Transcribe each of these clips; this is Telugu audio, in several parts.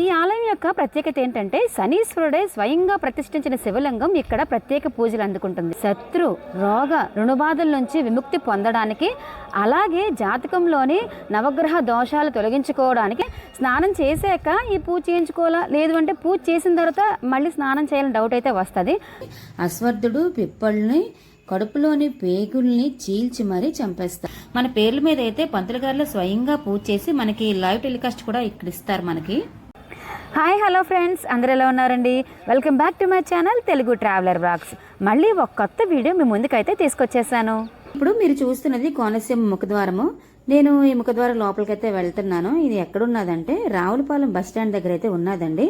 ఈ ఆలయం యొక్క ప్రత్యేకత ఏంటంటే శనీశ్వరుడే స్వయంగా ప్రతిష్ఠించిన శివలింగం ఇక్కడ ప్రత్యేక పూజలు అందుకుంటుంది. శత్రు రోగ రుణబాధల నుంచి విముక్తి పొందడానికి అలాగే జాతకంలోని నవగ్రహ దోషాలు తొలగించుకోవడానికి స్నానం చేశాక ఈ పూజ చేయించుకోవాలా? లేదు అంటే పూజ చేసిన తర్వాత మళ్ళీ స్నానం చేయాలని డౌట్ అయితే వస్తుంది. అశ్వర్థుడు పిప్పల్ని కడుపులోని పేగుల్ని చీల్చి మరీ చంపేస్తారు. మన పేర్ల మీద అయితే పంతులు గారిలో స్వయంగా పూజ చేసి మనకి లైవ్ టెలికాస్ట్ కూడా ఇక్కడ ఇస్తారు మనకి. Hi hello friends. అందరు ఎలా ఉన్నారండి? Welcome back to my channel Telugu traveller blogs మళ్ళీ ఒక కొత్త వీడియో మీ ముందుకైతే తీసుకొచ్చేసాను. ఇప్పుడు మీరు చూస్తున్నది కోనసీమ ముఖద్వారము. నేను ఈ ముఖద్వారం లోపలికైతే వెళ్తున్నాను. ఇది ఎక్కడున్నదంటే రావులపాలెం బస్ స్టాండ్ దగ్గర అయితే ఉన్నదండి.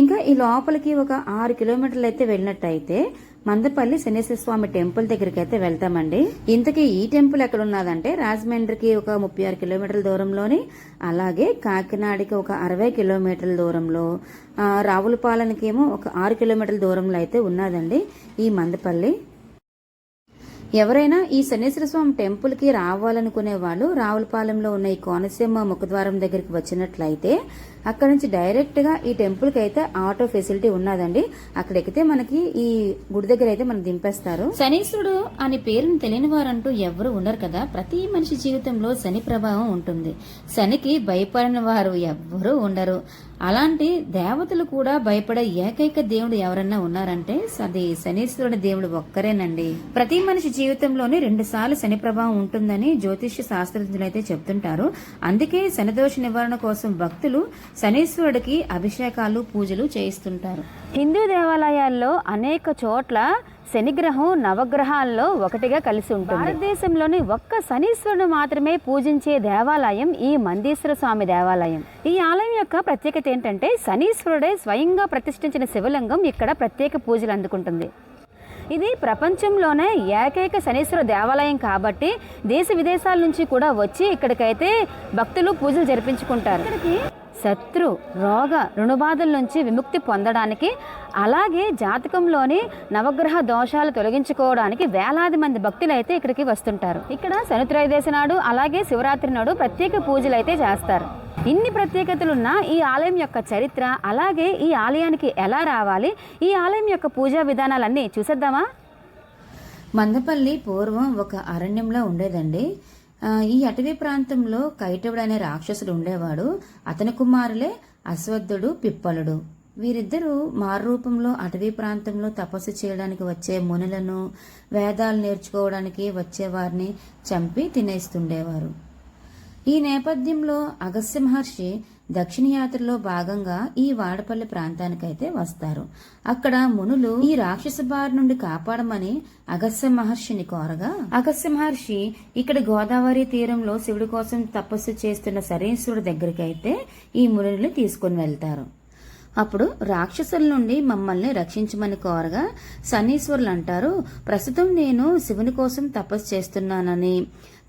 ఇంకా ఈ లోపలికి ఒక ఆరు కిలోమీటర్లు అయితే వెళ్ళినట్టయితే మందపల్లి శనేశ్వర స్వామి టెంపుల్ దగ్గరికి అయితే వెళ్తామండి. ఇంతకీ ఈ టెంపుల్ ఎక్కడ ఉన్నదంటే రాజమండ్రికి ఒక ముప్పై ఆరు కిలోమీటర్ల దూరంలోని అలాగే కాకినాడకి ఒక అరవై కిలోమీటర్ల దూరంలో రావులపాలెంకేమో ఒక ఆరు కిలోమీటర్ల దూరంలో అయితే ఉన్నదండి ఈ మందపల్లి. ఎవరైనా ఈ శనేశ్వర స్వామి టెంపుల్కి రావాలనుకునే వాళ్ళు రావులపాలెంలో ఉన్న ఈ కోనసీమ ముఖద్వారం దగ్గరికి వచ్చినట్లయితే అక్కడ నుంచి డైరెక్ట్గా ఈ టెంపుల్కి అయితే ఆటో ఫెసిలిటీ ఉన్నదండి. అక్కడ ఎక్కితే మనకి ఈ గుడి దగ్గర అయితే మనం దింపేస్తారు. శనీశ్వరుడు అనే పేరును తెలియని వారంటూ ఎవరు ఉండరు కదా. ప్రతి మనిషి జీవితంలో శని ప్రభావం ఉంటుంది. శనికి భయపడిన వారు ఎవ్వరూ ఉండరు. అలాంటి దేవతలు కూడా భయపడే ఏకైక దేవుడు ఎవరన్నా ఉన్నారంటే అది శనీశ్వరుడు దేవుడు ఒక్కరేనండి. ప్రతి మనిషి జీవితంలోనే రెండు సార్లు శని ప్రభావం ఉంటుందని జ్యోతిష్య శాస్త్రజ్ఞులు అయితే చెప్తుంటారు. అందుకే శనిదోష నివారణ కోసం భక్తులు శనీశ్వరుడికి అభిషేకాలు పూజలు చేయిస్తుంటారు. హిందూ దేవాలయాల్లో అనేక చోట్ల శనిగ్రహం నవగ్రహాల్లో ఒకటిగా కలిసి ఉంటుంది. భారతదేశంలోని ఒక్క శనీశ్వరుడు మాత్రమే పూజించే దేవాలయం ఈ మందీశ్వర స్వామి దేవాలయం. ఈ ఆలయం యొక్క ప్రత్యేకత ఏంటంటే శనీశ్వరుడే స్వయంగా ప్రతిష్ఠించిన శివలింగం ఇక్కడ ప్రత్యేక పూజలు అందుకుంటుంది. ఇది ప్రపంచంలోనే ఏకైక శనీశ్వర దేవాలయం కాబట్టి దేశ విదేశాల నుంచి కూడా వచ్చి ఇక్కడికైతే భక్తులు పూజలు జరిపించుకుంటారు. ఇక్కడికి శత్రు రోగ రుణబాధల నుంచి విముక్తి పొందడానికి అలాగే జాతకంలోని నవగ్రహ దోషాలు తొలగించుకోవడానికి వేలాది మంది భక్తులు అయితే ఇక్కడికి వస్తుంటారు. ఇక్కడ శనిత్రయోదశి నాడు అలాగే శివరాత్రి నాడు ప్రత్యేక పూజలు అయితే చేస్తారు. ఇన్ని ప్రత్యేకతలున్న ఈ ఆలయం యొక్క చరిత్ర అలాగే ఈ ఆలయానికి ఎలా రావాలి ఈ ఆలయం యొక్క పూజా విధానాలన్నీ చూసేద్దామా? మందపల్లి పూర్వం ఒక అరణ్యంలో ఉండేదండి. ఈ అటవీ ప్రాంతంలో కైటవుడు అనే రాక్షసుడు ఉండేవాడు. అతని కుమారులే అశ్వద్ధుడు పిప్పలుడు. వీరిద్దరూ మారురూపంలో అటవీ ప్రాంతంలో తపస్సు చేయడానికి వచ్చే మునులను వేదాలు నేర్చుకోవడానికి వచ్చే వారిని చంపి తినేస్తుండేవారు. ఈ నేపథ్యంలో అగస్య మహర్షి దక్షిణ యాత్రలో భాగంగా ఈ వాడపల్లి ప్రాంతానికైతే వస్తారు. అక్కడ మునులు ఈ రాక్షస బారి నుండి కాపాడమని అగస్య మహర్షిని కోరగా అగస్య మహర్షి ఇక్కడ గోదావరి తీరంలో శివుడి కోసం తపస్సు చేస్తున్న సరేశ్వరుడి దగ్గరికైతే ఈ మునుల్ని తీసుకుని వెళ్తారు. అప్పుడు రాక్షసుల నుండి మమ్మల్ని రక్షించమని కోరగా శనీశ్వరులు అంటారు ప్రస్తుతం నేను శివుని కోసం తపస్సు చేస్తున్నానని.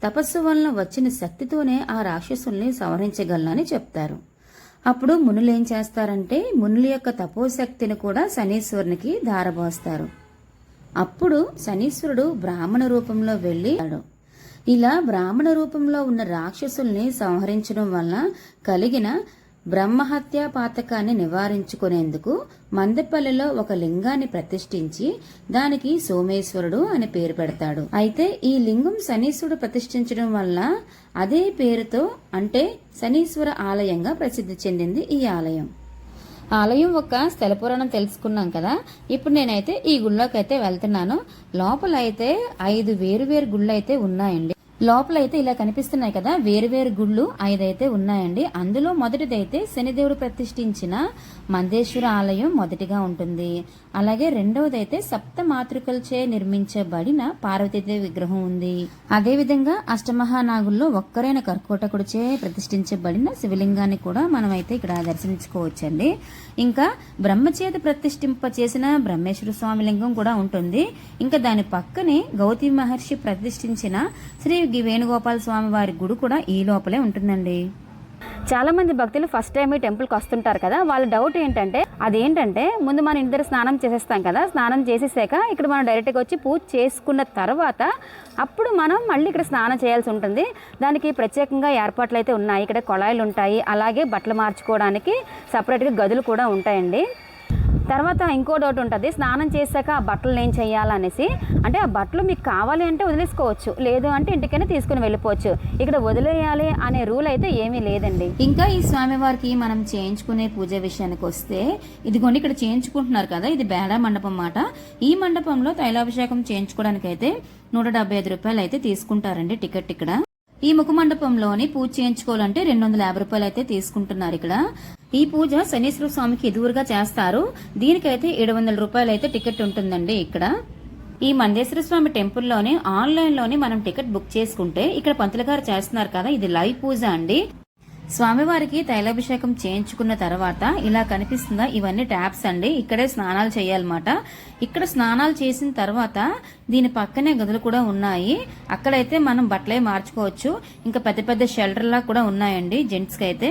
తపస్సు వలన వచ్చిన శక్తితోనే ఆ రాక్షసుల్ని సంహరించగలనని చెప్తారు. అప్పుడు మునులు ఏం చేస్తారంటే మునుల యొక్క తపోశక్తిని కూడా శనీశ్వరునికి ధారబోస్తారు. అప్పుడు శనీశ్వరుడు బ్రాహ్మణ రూపంలో వెళ్ళి ఇలా బ్రాహ్మణ రూపంలో ఉన్న రాక్షసుల్ని సంహరించడం వలన కలిగిన బ్రహ్మహత్యా పాతకాన్ని నివారించుకునేందుకు మందపల్లిలో ఒక లింగాన్ని ప్రతిష్ఠించి దానికి సోమేశ్వరుడు అని పేరు పెడతాడు. అయితే ఈ లింగం శనీశ్వరుడు ప్రతిష్ఠించడం వల్ల అదే పేరుతో అంటే శనీశ్వర ఆలయంగా ప్రసిద్ధి చెందింది ఈ ఆలయం. ఆలయం ఒక స్థల పురాణం తెలుసుకున్నాం కదా. ఇప్పుడు నేనైతే ఈ గుళ్ళోకి అయితే వెళ్తున్నాను. లోపల అయితే ఐదు వేరు వేరు గుళ్ళు అయితే ఉన్నాయండి. లోపల అయితే ఇలా కనిపిస్తున్నాయి కదా వేరు వేరు గుళ్ళు ఐదైతే ఉన్నాయండి. అందులో మొదటిదైతే శనిదేవుడు ప్రతిష్ఠించిన మందేశ్వర ఆలయం మొదటిగా ఉంటుంది. అలాగే రెండవదైతే సప్త మాతృకలచే నిర్మించబడిన పార్వతీదేవి విగ్రహం ఉంది. అదే విధంగా అష్టమహానాగుల్లో ఒక్కరైన కర్కోటకుడిచే ప్రతిష్ఠించబడిన శివలింగాన్ని కూడా మనమైతే ఇక్కడ దర్శించుకోవచ్చండి. ఇంకా బ్రహ్మచేత ప్రతిష్ఠింప చేసిన బ్రహ్మేశ్వర స్వామి లింగం కూడా ఉంటుంది. ఇంకా దాని పక్కనే గౌతమి మహర్షి ప్రతిష్ఠించిన శ్రీ గి వేణుగోపాల స్వామి వారి గుడి కూడా ఈ లోపలే ఉంటుందండి. చాలా మంది భక్తులు ఫస్ట్ టైం ఈ టెంపుల్కి వస్తుంటారు కదా వాళ్ళ డౌట్ ఏంటంటే అదేంటంటే ముందు మనం ఇంటి దగ్గర స్నానం చేసేస్తాం కదా స్నానం చేసేసాక ఇక్కడ మనం డైరెక్ట్గా వచ్చి పూజ చేసుకున్న తర్వాత అప్పుడు మనం మళ్ళీ ఇక్కడ స్నానం చేయాల్సి ఉంటుంది. దానికి ప్రత్యేకంగా ఏర్పాట్లు అయితే ఉన్నాయి. ఇక్కడ కొళాయిలు ఉంటాయి అలాగే బట్టలు మార్చుకోవడానికి సపరేట్గా గదులు కూడా ఉంటాయండి. తర్వాత ఇంకో డౌట్ ఉంటుంది స్నానం చేశాక ఆ బట్టలు ఏం చేయాలనేసి. అంటే ఆ బట్టలు మీకు కావాలి అంటే వదిలేసుకోవచ్చు లేదు అంటే ఇంటికైనా తీసుకుని వెళ్ళిపోవచ్చు. ఇక్కడ వదిలేయాలి అనే రూల్ అయితే ఏమీ లేదండి. ఇంకా ఈ స్వామివారికి మనం చేయించుకునే పూజ విషయానికి వస్తే ఇదిగోండి ఇక్కడ చేయించుకుంటున్నారు కదా ఇది బేడా మండపం మాట. ఈ మండపంలో తైలాభిషేకం చేయించుకోవడానికి అయితే నూట డెబ్బై ఐదు రూపాయలు అయితే తీసుకుంటారండి టికెట్ ఇక్కడ. ఈ ముఖ మండపంలోని పూజ చేయించుకోవాలంటే రెండు వందల యాభై రూపాయలు అయితే తీసుకుంటున్నారు ఇక్కడ. ఈ పూజ శనీశ్వర స్వామికి ఎదురుగా చేస్తారు. దీనికైతే ఏడు వందల రూపాయలు అయితే టికెట్ ఉంటుందండి ఇక్కడ. ఈ మందేశ్వర స్వామి టెంపుల్లోనే ఆన్లైన్లోనే మనం టికెట్ బుక్ చేసుకుంటే ఇక్కడ పంతులు గారు చేస్తున్నారు కదా ఇది లైవ్ పూజ అండి. స్వామివారికి తైలాభిషేకం చేయించుకున్న తర్వాత ఇలా కనిపిస్తుందా ఇవన్నీ ట్యాప్స్ అండి. ఇక్కడే స్నానాలు చేయాలన్నమాట. ఇక్కడ స్నానాలు చేసిన తర్వాత దీని పక్కనే గదులు కూడా ఉన్నాయి. అక్కడైతే మనం బట్టలే మార్చుకోవచ్చు. ఇంకా పెద్ద పెద్ద షెల్టర్లా కూడా ఉన్నాయండి జెంట్స్కి అయితే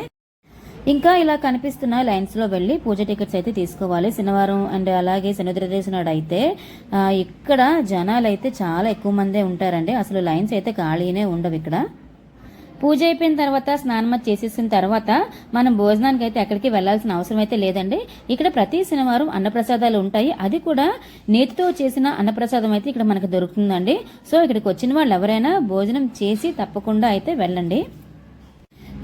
ఇంకా ఇలా కనిపిస్తున్న లైన్స్లో వెళ్ళి పూజ టికెట్స్ అయితే తీసుకోవాలి. శనివారం అండ్ అలాగే శనిద్రదేశ నాడు అయితే ఇక్కడ జనాలు అయితే చాలా ఎక్కువ మందే ఉంటారండి. అసలు లైన్స్ అయితే ఖాళీనే ఉండవు ఇక్కడ. పూజ అయిపోయిన తర్వాత స్నానం చేసేసిన తర్వాత మనం భోజనానికి అయితే ఎక్కడికి వెళ్ళాల్సిన అవసరం అయితే లేదండి. ఇక్కడ ప్రతి శనివారం అన్నప్రసాదాలు ఉంటాయి. అది కూడా నేతితో చేసిన అన్నప్రసాదం అయితే ఇక్కడ మనకు దొరుకుతుందండి. సో ఇక్కడికి వచ్చిన వాళ్ళు ఎవరైనా భోజనం చేసి తప్పకుండా అయితే వెళ్ళండి.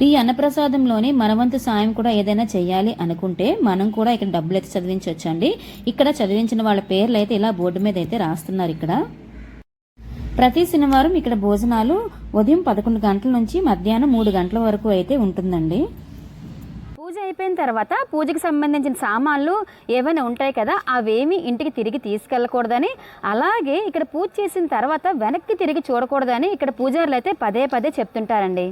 ఈ అన్నప్రసాదంలోని మనవంతు సాయం కూడా ఏదైనా చేయాలి అనుకుంటే మనం కూడా ఇక్కడ డబ్బులు అయితే చదివించవచ్చండి ఇక్కడ చదివించిన వాళ్ళ పేర్లు అయితే ఇలా బోర్డు మీద అయితే రాస్తున్నారు ఇక్కడ. ప్రతి శనివారం ఇక్కడ భోజనాలు ఉదయం పదకొండు గంటల నుంచి మధ్యాహ్నం మూడు గంటల వరకు అయితే ఉంటుందండి. పూజ అయిపోయిన తర్వాత పూజకి సంబంధించిన సామాన్లు ఏమైనా ఉంటాయి కదా అవేమి ఇంటికి తిరిగి తీసుకెళ్ళకూడదని అలాగే ఇక్కడ పూజ చేసిన తర్వాత వెనక్కి తిరిగి చూడకూడదని ఇక్కడ పూజారులు అయితే పదే పదే చెప్తుంటారండి.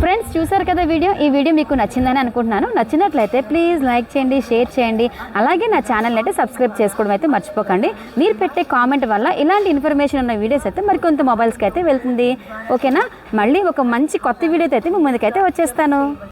ఫ్రెండ్స్ చూసారు కదా వీడియో? ఈ వీడియో మీకు నచ్చిందని అనుకుంటున్నాను. నచ్చినట్లయితే ప్లీజ్ లైక్ చేయండి షేర్ చేయండి. అలాగే నా ఛానల్ అయితే సబ్స్క్రైబ్ చేసుకోవడం అయితే మర్చిపోకండి. మీరు పెట్టే కామెంట్ వల్ల ఇలాంటి ఇన్ఫర్మేషన్ ఉన్న వీడియోస్ అయితే మరికొంత మొబైల్స్కి అయితే వెళ్తుంది. ఓకేనా మళ్ళీ ఒక మంచి కొత్త వీడియోతో అయితే మీ ముందుకైతే వచ్చేస్తాను.